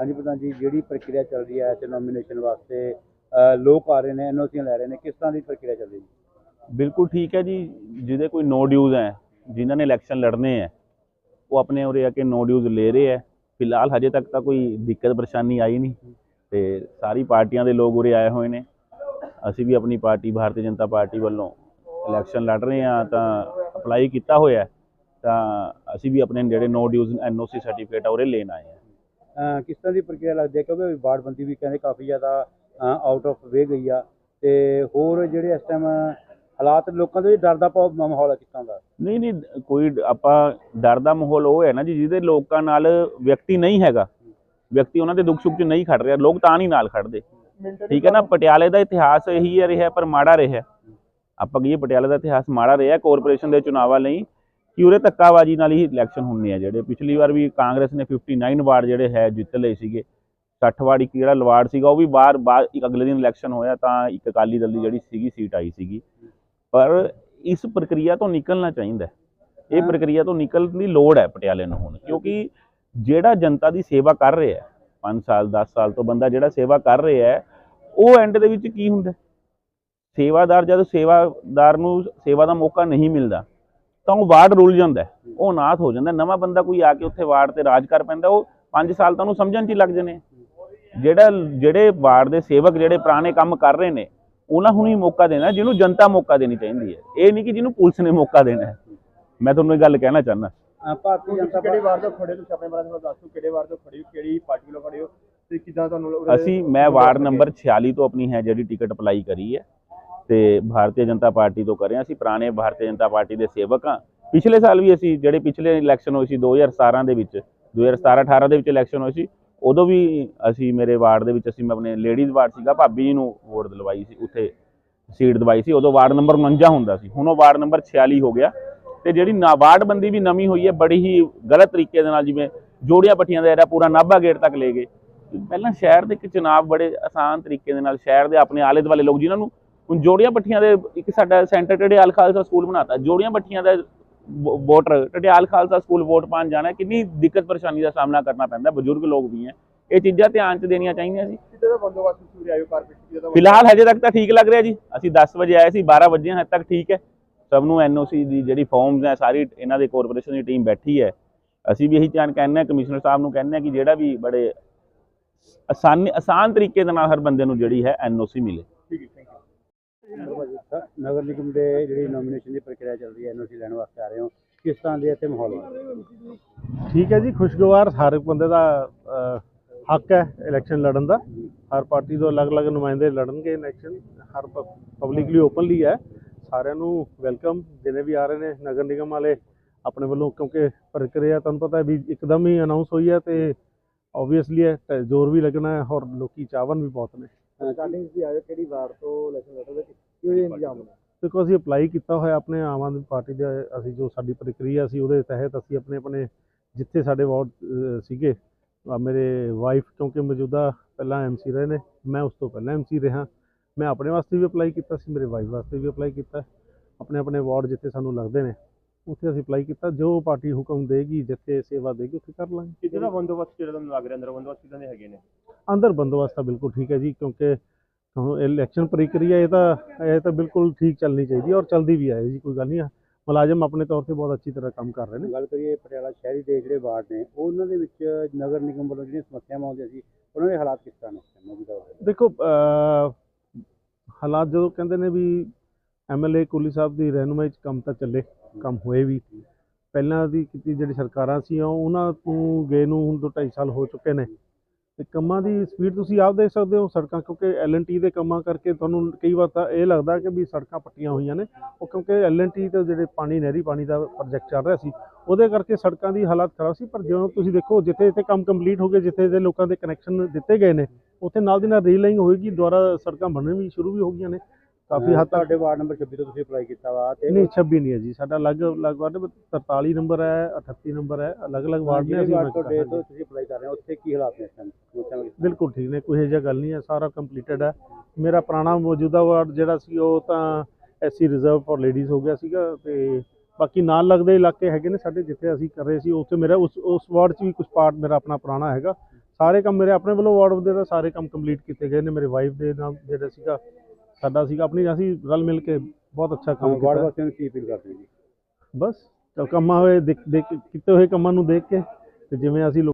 ਹਾਂਜੀ ਪ੍ਰਧਾਨ ਜੀ, ਜਿਹੜੀ ਪ੍ਰਕਿਰਿਆ ਚੱਲ ਰਹੀ ਹੈ ਤੇ ਨੋਮੀਨੇਸ਼ਨ ਵਾਸਤੇ ਲੋਕ ਆ ਰਹੇ ਨੇ ਐਨਓਸੀਆਂ ਲੈ ਰਹੇ ਨੇ, ਕਿਸ ਤਰ੍ਹਾਂ ਦੀ ਪ੍ਰਕਿਰਿਆ ਚੱਲ ਰਹੀ ਹੈ? ਬਿਲਕੁਲ ਠੀਕ ਹੈ ਜੀ, ਜਿਹਦੇ ਕੋਈ ਨੋ ਡਿਊਜ਼ ਹੈ, ਜਿਨ੍ਹਾਂ ਨੇ ਇਲੈਕਸ਼ਨ ਲੜਨੇ ਹੈ, ਉਹ ਆਪਣੇ ਉਰੇ ਆ ਕੇ ਨੋ ਡਿਊਜ਼ ਲੈ ਰਹੇ ਹੈ। ਫਿਲਹਾਲ ਹਜੇ ਤੱਕ ਤਾਂ ਕੋਈ ਦਿੱਕਤ ਪਰੇਸ਼ਾਨੀ ਆਈ ਨਹੀਂ ਤੇ ਸਾਰੀ ਪਾਰਟੀਆਂ ਦੇ ਲੋਕ ਉਰੇ ਆਏ ਹੋਏ ਨੇ। ਅਸੀਂ ਵੀ ਆਪਣੀ ਪਾਰਟੀ, ਭਾਰਤੀ ਜਨਤਾ ਪਾਰਟੀ ਵੱਲੋਂ ਇਲੈਕਸ਼ਨ ਲੜ ਰਹੇ ਹਾਂ, ਤਾਂ ਅਪਲਾਈ ਕੀਤਾ ਹੋਇਆ ਤਾਂ ਅਸੀਂ ਵੀ ਆਪਣੇ ਜਿਹੜੇ ਨੋ ਡਿਊਜ਼ ਐਨਓਸੀ ਸਰਟੀਫਿਕੇਟ ਆ, ਉਰੇ ਲੈਣ ਆਏ ਹਾਂ। ਕਿਸ ਤਰ੍ਹਾਂ ਦੀ ਪ੍ਰਕਿਰਿਆ ਲੱਗਦੀ ਹੈ? ਕਿਉਂਕਿ ਵਾਰਡਬੰਦੀ ਵੀ ਕਹਿੰਦੇ ਕਾਫੀ ਜ਼ਿਆਦਾ ਆਊਟ ਆਫ ਵੇ ਗਈ ਆ। ਤੇ ਹੋਰ ਜਿਹੜੇ ਇਸ ਟਾਈਮ ਹਾਲਾਤ ਲੋਕਾਂ ਦੇ ਡਰ ਦਾ ਮਾਹੌਲ ਹੈ ਕਿਸ ਤਰ੍ਹਾਂ ਦਾ? ਨਹੀਂ ਨਹੀਂ, ਕੋਈ ਆਪਾਂ ਡਰ ਦਾ ਮਾਹੌਲ ਉਹ ਹੈ ਨਾ ਜੀ, ਜਿਹਦੇ ਲੋਕਾਂ ਨਾਲ ਵਿਅਕਤੀ ਨਹੀਂ ਹੈਗਾ। ਵਿਅਕਤੀ ਉਹਨਾਂ ਦੇ ਦੁੱਖ ਸੁੱਖ 'ਚ ਨਹੀਂ ਖੜ ਰਿਹਾ, ਲੋਕ ਤਾਂ ਨਹੀਂ ਨਾਲ ਖੜਦੇ। ਠੀਕ ਹੈ ਨਾ, ਪਟਿਆਲੇ ਦਾ ਇਤਿਹਾਸ ਇਹੀ ਹੈ, ਰਿਹਾ ਪਰ ਮਾੜਾ ਰਿਹਾ। ਆਪਾਂ ਕਹੀਏ ਪਟਿਆਲੇ ਦਾ ਇਤਿਹਾਸ ਮਾੜਾ ਰਿਹਾ ਕਾਰਪੋਰੇਸ਼ਨ ਦੇ ਚੁਣਾਵਾਂ ਲਈ ਕਿ ਉਰੇ ਧੱਕਾਬਾਜੀ ਨਾਲ ਹੀ ਇਲੈਕਸ਼ਨ ਹੁੰਦੇ ਆ ਜਿਹੜੇ ਪਿਛਲੀ ਵਾਰ ਵੀ ਕਾਂਗਰਸ ਨੇ 59 ਵਾਰਡ ਜਿਹੜੇ ਹੈ ਜਿੱਤ ਲਏ ਸੀਗੇ 60 ਵਾਰਡ ਇੱਕ ਜਿਹੜਾ ਲਵਾਰਡ ਸੀਗਾ ਉਹ ਵੀ ਬਾਹਰ ਬਾਅਦ ਇੱਕ ਅਗਲੇ ਦਿਨ ਇਲੈਕਸ਼ਨ ਹੋਇਆ ਤਾਂ ਇੱਕ ਅਕਾਲੀ ਦਲ ਦੀ ਜਿਹੜੀ ਸੀਗੀ ਸੀਟ ਆਈ ਸੀਗੀ ਪਰ ਇਸ ਪ੍ਰਕਿਰਿਆ ਤੋਂ ਨਿਕਲਣਾ ਚਾਹੀਦਾ ਹੈ। ਇਹ ਹਾਂ। ਪ੍ਰਕਿਰਿਆ ਤੋਂ ਨਿਕਲਣ ਦੀ ਲੋੜ ਹੈ ਪਟਿਆਲੇ ਨੂੰ ਹੁਣ ਕਿਉਂਕਿ ਜਿਹੜਾ ਜਨਤਾ ਦੀ ਸੇਵਾ ਕਰ ਰਿਹਾ ਹੈ 5 ਸਾਲ 10 ਸਾਲ ਤੋਂ ਬੰਦਾ ਜਿਹੜਾ ਸੇਵਾ ਕਰ ਰਿਹਾ ਹੈ ਉਹ ਐਂਡ ਦੇ ਵਿੱਚ ਕੀ ਹੁੰਦਾ ਹੈ? ਸੇਵਾਦਾਰ ਜਦੋਂ ਸੇਵਾਦਾਰ ਨੂੰ ਸੇਵਾ ਦਾ ਮੌਕਾ ਨਹੀਂ ਮਿਲਦਾ ਤਾਂ ਉਹ ਵਾਰਡ ਰੁੱਲ ਜਾਂਦਾ ਉਹ ਅਨਾਥ ਹੋ ਜਾਂਦਾ। ਨਵਾਂ ਬੰਦਾ ਕੋਈ ਆ ਕੇ ਉੱਥੇ ਵਾਰਡ ਤੇ ਰਾਜ ਕਰ ਪੈਂਦਾ ਉਹ 5 ਸਾਲ ਤਾਂ ਉਹਨੂੰ ਸਮਝਣ 'ਚ ਹੀ ਲੱਗ ਜਣੇ ਜਿਹੜਾ ਜਿਹੜੇ ਵਾਰਡ ਦੇ ਸੇਵਕ ਜਿਹੜੇ ਪੁਰਾਣੇ ਕੰਮ ਕਰ ਰਹੇ ਨੇ ਉਹਨਾਂ ਨੂੰ ਹੀ ਮੌਕਾ ਦੇਣਾ ਜਿਹਨੂੰ ਜਨਤਾ ਮੌਕਾ ਦੇਣੀ ਚਾਹੀਦੀ ਹੈ। ਇਹ ਨਹੀਂ ਕਿ ਜਿਹਨੂੰ ਪੁਲਿਸ ਨੇ ਮੌਕਾ ਦੇਣਾ ਹੈ। ਮੈਂ ਤੁਹਾਨੂੰ ਇਹ ਗੱਲ ਕਹਿਣਾ ਚਾਹੁੰਦਾ। ਅ, ਭਾਰਤੀ ਜਨਤਾ ਕਿਹੜੇ ਪਾਰਟੀ ਵਾਰ ਤੋਂ ਖੜੇ ਹੋ? ਤੁਸੀਂ ਆਪਣੇ ਬਾਰੇ ਥੋੜਾ ਦੱਸੋ ਕਿਹੜੇ ਵਾਰ ਤੋਂ ਖੜੇ ਹੋ? ਕਿਹੜੀ ਪਾਰਟੀ ਵੱਲੋਂ ਖੜੇ ਹੋ? ਤੇ ਕਿੱਦਾਂ ਤੁਹਾਨੂੰ ਉਰੇ- ਅਸੀਂ ਮੈਂ ਵਾਰਡ ਨੰਬਰ 46 ਤੋਂ ਆਪਣੀ ਹੈ ਜਿਹੜੀ ਟਿਕਟ ਅਪਲਾਈ ਕਰੀ ਹੈ। ਤੇ ਭਾਰਤੀ ਜਨਤਾ ਪਾਰਟੀ ਤੋਂ ਕਰਿਆ ਅਸੀਂ ਪੁਰਾਣੇ ਭਾਰਤੀ ਜਨਤਾ ਪਾਰਟੀ ਦੇ ਸੇਵਕ ਹਾਂ। ਪਿਛਲੇ ਸਾਲ ਵੀ ਅਸੀਂ ਜਿਹੜੇ ਪਿਛਲੇ ਇਲੈਕਸ਼ਨ ਹੋਈ ਸੀ 2017 ਦੇ ਵਿੱਚ 2017 18 ਦੇ ਵਿੱਚ ਇਲੈਕਸ਼ਨ ਹੋਈ ਸੀ, ਉਦੋਂ ਵੀ ਅਸੀਂ ਮੇਰੇ ਵਾਰਡ ਦੇ ਵਿੱਚ ਅਸੀਂ ਮੈਂ ਆਪਣੇ ਲੇਡੀਜ਼ ਵਾਰਡ ਸੀਗਾ, ਭਾਬੀ ਜੀ ਨੂੰ ਵੋਟ ਦਿਲਵਾਈ ਸੀ, ਉੱਥੇ ਸੀਟ ਦਵਾਈ ਸੀ, ਉਦੋਂ ਵਾਰਡ ਨੰਬਰ 49 ਹੁੰਦਾ ਸੀ, ਹੁਣ ਉਹ ਵਾਰਡ ਨੰਬਰ 46 ਹੋ ਗਿਆ। ਤੇ ਜਿਹੜੀ ਨਾ ਵਾਰਡ ਵੀ ਨਵੀਂ ਹੋਈ ਹੈ, ਬੜੀ ਹੀ ਗਲਤ ਤਰੀਕੇ ਦੇ ਨਾਲ ਜਿਵੇਂ ਜੋੜੀਆਂ ਪੱਟੀਆਂ ਦਾ ਇਹਦਾ ਪੂਰਾ ਨਾਭਾ ਗੇਟ ਤੱਕ ਲੈ ਗਏ। ਪਹਿਲਾਂ ਸ਼ਹਿਰ ਦੇ ਇੱਕ ਚੁਣਾਵ ਬੜੇ ਆਸਾਨ ਤਰੀਕੇ ਦੇ ਨਾਲ, ਸ਼ਹਿਰ ਦੇ ਆਪਣੇ ਆਲੇ ਦੁਆਲੇ ਲੋਕ ਜਿਨ੍ਹਾਂ ਨੂੰ ਹੁਣ ਜੋੜੀਆਂ ਪੱਟੀਆਂ ਦੇ ਇੱਕ ਸਾਡਾ ਸੈਂਟਰ ਟੜਿਆਲ ਖਾਲਸਾ ਸਕੂਲ ਬਣਾਤਾ। ਜੋੜੀਆਂ ਪੱਟੀਆਂ ਦਾ voter Tarial Khalsa school vote ਪਾਉਣ ਜਾਣਾ ਕਿੰਨੀ ਦਿੱਕਤ ਪਰੇਸ਼ਾਨੀ ਦਾ ਸਾਹਮਣਾ ਕਰਨਾ ਪੈਂਦਾ ਬਜ਼ੁਰਗ ਲੋਕ ਵੀ ਹੈ। ਇਹ ਚੀਜ਼ਾਂ ਧਿਆਨ 'ਚ ਦੇਣੀਆਂ ਚਾਹੀਦੀਆਂ ਸੀ ਫਿਲਹਾਲ ਹਜੇ ਤੱਕ ਤਾਂ ਠੀਕ ਲੱਗ ਰਿਹਾ ਜੀ। ਅਸੀਂ 10 ਵਜੇ ਆਏ ਸੀ 12 ਵਜੇ ਹਜੇ ਤੱਕ ਠੀਕ ਹੈ। ਸਭ ਨੂੰ ਐਨਓਸੀ ਦੀ ਜਿਹੜੀ ਫਾਰਮਸ ਹੈ ਸਾਰੀ ਇਹਨਾਂ ਦੇ ਕਾਰਪੋਰੇਸ਼ਨ ਦੀ ਟੀਮ ਬੈਠੀ ਹੈ। ਅਸੀਂ ਵੀ ਇਹੀ ਕਹਿੰਦੇ ਹਾਂ ਕਮਿਸ਼ਨਰ ਸਾਹਿਬ ਨੂੰ ਕਹਿੰਦੇ ਹਾਂ ਕਿ ਜਿਹੜਾ ਵੀ ਬੜੇ ਆਸਾਨ ਆਸਾਨ ਤਰੀਕੇ ਦੇ ਨਾਲ ਹਰ ਬੰਦੇ ਨੂੰ ਜਿਹੜੀ ਹੈ ਐਨਓਸੀ ਮਿਲੇ। ਠੀਕ ਹੈ ਨਗਰ ਨਿਗਮ ਦੇ ਜਿਹੜੀ ਨੋਮੀਨੇਸ਼ਨ ਦੀ ਪ੍ਰਕਿਰਿਆ ਚੱਲ ਰਹੀ ਹੈ ਐਨਓਸੀ ਲੈਣ ਵਾਸਤੇ ਆ ਰਹੇ ਹੋ। ਕਿਸ ਤਰ੍ਹਾਂ ਦੇ ਇੱਥੇ ਮਾਹੌਲ ਹੈ ਠੀਕ ਹੈ ਜੀ, ਖੁਸ਼ਗਵਾਰ, ਹਰ ਇੱਕ ਬੰਦੇ ਦਾ ਹੱਕ ਹੈ ਇਲੈਕਸ਼ਨ ਲੜਨ ਦਾ। ਹਰ ਪਾਰਟੀ ਤੋਂ ਅਲੱਗ-ਅਲੱਗ ਨੁਮਾਇੰਦੇ ਲੜਨਗੇ ਇਲੈਕਸ਼ਨ ਹਰ ਪਬਲਿਕਲੀ ਓਪਨਲੀ ਹੈ। ਸਾਰਿਆਂ ਨੂੰ ਵੈਲਕਮ ਜਿਹਨੇ ਵੀ ਆ ਰਹੇ ਨੇ ਨਗਰ ਨਿਗਮ ਵਾਲੇ ਆਪਣੇ ਵੱਲੋਂ, ਕਿਉਂਕਿ ਪ੍ਰਕਿਰਿਆ ਤੁਹਾਨੂੰ ਪਤਾ ਵੀ ਇੱਕਦਮ ਹੀ ਅਨਾਉਂਸ ਹੋਈ ਹੈ ਤੇ ਆਬਵੀਅਸਲੀ ਹੈ ਜ਼ੋਰ ਵੀ ਲੱਗਣਾ ਹੈ ਔਰ ਲੋਕੀ ਚਾਹਵਨ ਵੀ ਬਹੁਤ ਨੇ। ਸਟਾਰਟਿੰਗ ਤੁਸੀਂ ਆਇਓ ਕਿਹੜੀ ਵਾਰ ਤੋਂ ਇਲੈਕਸ਼ਨ ਲੜ ਰਹੇ ਕੀ ਹੋਏ ਇੰਤਜ਼ਾਮ ਨੇ ਦੇਖੋ ਅਸੀਂ ਅਪਲਾਈ ਕੀਤਾ ਹੋਇਆ ਆਪਣੇ ਆਮ ਆਦਮੀ ਪਾਰਟੀ ਦੇ ਅਸੀਂ ਜੋ ਸਾਡੀ ਪ੍ਰਕਿਰਿਆ ਸੀ ਉਹਦੇ ਤਹਿਤ ਅਸੀਂ ਆਪਣੇ ਆਪਣੇ ਜਿੱਥੇ ਸਾਡੇ ਵਾਰਡ ਸੀਗੇ ਮੇਰੇ ਵਾਈਫ ਕਿਉਂਕਿ ਮੌਜੂਦਾ ਪਹਿਲਾਂ ਐਮਸੀ ਰਹੇ ਨੇ ਮੈਂ ਉਸ ਤੋਂ ਪਹਿਲਾਂ ਐਮਸੀ ਰਿਹਾ। ਮੈਂ ਆਪਣੇ ਵਾਸਤੇ ਵੀ ਅਪਲਾਈ ਕੀਤਾ ਸੀ ਮੇਰੇ ਵਾਈਫ ਵਾਸਤੇ ਵੀ ਅਪਲਾਈ ਕੀਤਾ। ਆਪਣੇ ਆਪਣੇ ਵਾਰਡ ਜਿੱਥੇ ਸਾਨੂੰ ਲੱਗਦੇ ਨੇ। ਉੱਥੇ ਅਸੀਂ ਅਪਲਾਈ ਕੀਤਾ ਜੋ ਪਾਰਟੀ ਹੁਕਮ ਦੇਗੀ ਜਿੱਥੇ ਸੇਵਾ ਦੇਗੀ ਉੱਥੇ ਕਰ ਲਾਂਗੇ। ਕਿੱਦਾਂ ਦਾ ਬੰਦੋਬਸਤ ਜਿਹੜਾ ਤੁਹਾਨੂੰ ਲੱਗ ਰਿਹਾ ਅੰਦਰ ਬੰਦੋਬਸਤ ਕਿੱਦਾਂ ਦੇ ਹੈਗੇ ਨੇ? ਅੰਦਰ ਬੰਦੋਬਸਤ ਤਾਂ ਬਿਲਕੁਲ ਠੀਕ ਹੈ ਜੀ ਕਿਉਂਕਿ ਹੁਣ ਇਲੈਕਸ਼ਨ ਪ੍ਰਕਿਰਿਆ ਇਹ ਤਾਂ ਇਹ ਤਾਂ ਬਿਲਕੁਲ ਠੀਕ ਚੱਲਣੀ ਚਾਹੀਦੀ ਹੈ ਔਰ ਚੱਲਦੀ ਵੀ ਹੈ ਜੀ ਕੋਈ ਗੱਲ ਨਹੀਂ ਮੁਲਾਜ਼ਮ ਆਪਣੇ ਤੌਰ ਤੇ ਬਹੁਤ ਅੱਛੀ ਤਰ੍ਹਾਂ ਕੰਮ ਕਰ ਰਹੇ ਨੇ। ਗੱਲ ਕਰੀਏ ਪਟਿਆਲਾ ਸ਼ਹਿਰੀ ਦੇ ਜਿਹੜੇ ਵਾਰਡ ਨੇ ਉਹਨਾਂ ਦੇ ਵਿੱਚ ਨਗਰ ਨਿਗਮ ਵੱਲੋਂ ਜਿਹੜੀਆਂ ਸਮੱਸਿਆਵਾਂ ਆਉਂਦੀਆਂ ਸੀ ਉਹਨਾਂ ਦੇ ਹਾਲਾਤ ਕਿਸ ਤਰ੍ਹਾਂ ਨੇ? ਦੇਖੋ ਹਾਲਾਤ ਜਦੋਂ ਕਹਿੰਦੇ ਨੇ ਵੀ ਐਮਐਲਏ ਕੋਲੀ ਸਾਹਿਬ ਦੀ ਰਹਿਨੁਮਾਈ 'ਚ ਕੰਮ ਤਾਂ ਚੱਲੇ। ਕੰਮ ਹੋਏ ਵੀ। ਪਹਿਲਾਂ ਦੀ ਕੀਤੀ ਜਿਹੜੀ ਸਰਕਾਰਾਂ ਸੀ ਉਹਨਾਂ ਤੋਂ ਗਏ ਨੂੰ ਹੁਣ ਤੋਂ 2.5 ਸਾਲ ਹੋ ਚੁੱਕੇ ਨੇ। ਤੇ ਕੰਮਾਂ ਦੀ ਸਪੀਡ ਤੁਸੀਂ ਆਪ ਦੇਖ ਸਕਦੇ ਹੋ ਸੜਕਾਂ, ਕਿਉਂਕਿ ਐਲਐਨਟੀ ਦੇ ਕੰਮਾਂ ਕਰਕੇ ਤੁਹਾਨੂੰ ਕਈ ਵਾਰ ਤਾਂ ਇਹ ਲੱਗਦਾ ਕਿ ਵੀ ਸੜਕਾਂ ਪੱਟੀਆਂ ਹੋਈਆਂ ਨੇ। ਉਹ ਕਿਉਂਕਿ ਐਲਐਨਟੀ ਤੇ ਜਿਹੜੇ ਪਾਣੀ, ਨਹਿਰੀ ਪਾਣੀ ਦਾ ਪ੍ਰੋਜੈਕਟ ਚੱਲ ਰਿਹਾ ਸੀ, ਉਹਦੇ ਕਰਕੇ ਸੜਕਾਂ ਦੀ ਹਾਲਤ ਖਰਾਬ ਸੀ। ਪਰ ਜਦੋਂ ਤੁਸੀਂ ਦੇਖੋ, ਜਿੱਥੇ ਜਿੱਥੇ ਕੰਮ ਕੰਪਲੀਟ ਹੋ ਗਏ, ਜਿੱਥੇ ਦੇ ਲੋਕਾਂ ਦੇ ਕਨੈਕਸ਼ਨ ਦਿੱਤੇ ਗਏ ਨੇ, ਉੱਥੇ ਨਾਲ ਦੀ ਨਾਲ ਰੀਲਾਈਨਿੰਗ ਹੋਏਗੀ ਦੁਬਾਰਾ ਸੜਕਾਂ ਬਣਨ ਵੀ ਸ਼ੁਰੂ ਵੀ ਹੋ ਗਈਆਂ ਨੇ। ਕਾਫੀ ਹੱਦ ਤੱਕ ਤੁਹਾਡੇ ਵਾਰਡ ਨੰਬਰ 26 ਤੋਂ ਤੁਸੀਂ ਅਪਲਾਈ ਕੀਤਾ ਵਾ ਤੇ ਨਹੀਂ 26 ਨਹੀਂ ਹੈ ਜੀ। ਸਾਡਾ ਅਲੱਗ ਅਲੱਗ ਵਾਰਡ 43 ਨੰਬਰ ਹੈ 38 ਨੰਬਰ ਹੈ ਵਾਰਡ ਨੇ ਜਿਹੜੇ ਅਸੀਂ ਵਾਰਡ ਤੁਹਾਡੇ ਤੋਂ ਤੁਸੀਂ ਅਪਲਾਈ ਕਰ ਰਹੇ ਹੋ ਉੱਥੇ ਕੀ ਹਾਲਾਤ ਨੇ ਇਸ। ਬਿਲਕੁਲ ਠੀਕ ਨੇ ਕੋਈ ਜਿਹਾ ਗੱਲ ਨਹੀਂ ਹੈ ਸਾਰਾ ਕੰਪਲੀਟਡ ਹੈ। ਮੇਰਾ ਪੁਰਾਣਾ ਮੌਜੂਦਾ ਵਾਰਡ ਜਿਹੜਾ ਸੀ ਉਹ ਤਾਂ ਐਸਸੀ ਰਿਜ਼ਰਵ ਫॉर ਲੇਡੀਜ਼ ਹੋ ਗਿਆ ਸੀਗਾ ਤੇ ਬਾਕੀ ਨਾਲ ਲੱਗਦੇ ਇਲਾਕੇ ਹੈਗੇ ਨੇ ਸਾਡੇ ਜਿੱਥੇ ਅਸੀਂ ਕਰ ਰਹੇ ਸੀ ਉੱਥੇ ਮੇਰਾ ਉਸ ਉਸ ਵਾਰਡ 'ਚ ਵੀ ਕੁਝ ਪਾਰਟ ਮੇਰਾ ਆਪਣਾ ਪੁਰਾਣਾ ਹੈਗਾ। ਸਾਰੇ ਕੰਮ ਮੇਰੇ ਆਪਣੇ ਵੱਲੋਂ ਵਾਰਡ ਦੇ ਤਾਂ ਸਾਰੇ ਕੰਮ ਕੰਪਲੀਟ ਕੀਤੇ ਗਏ ਨੇ ਮੇਰੇ ਵਾਈਫ ਦੇ ਨਾਲ ਜਿਹੜਾ ਸੀਗਾ ਸਾਡਾ ਸੀਗਾ ਆਪਣੀ ਅਸੀਂ ਰਲ ਮਿਲ ਕੇ ਬਹੁਤ ਅੱਛਾ ਕੰਮ ਵਾਰਡ ਕੀਤਾ। ਵਾਸੀਆਂ ਨੂੰ ਕੀ ਅਪੀਲ ਕਰਦੇ ਹੋ ਜੀ? ਬਸ ਕੰਮਾਂ ਹੋਏ ਦੇਖ ਦੇਖ ਕੀਤੇ ਹੋਏ ਕੰਮਾਂ ਨੂੰ ਦੇਖ ਕੇ ਤੇ ਜਿਵੇਂ ਅਸੀਂ ਲੋਕ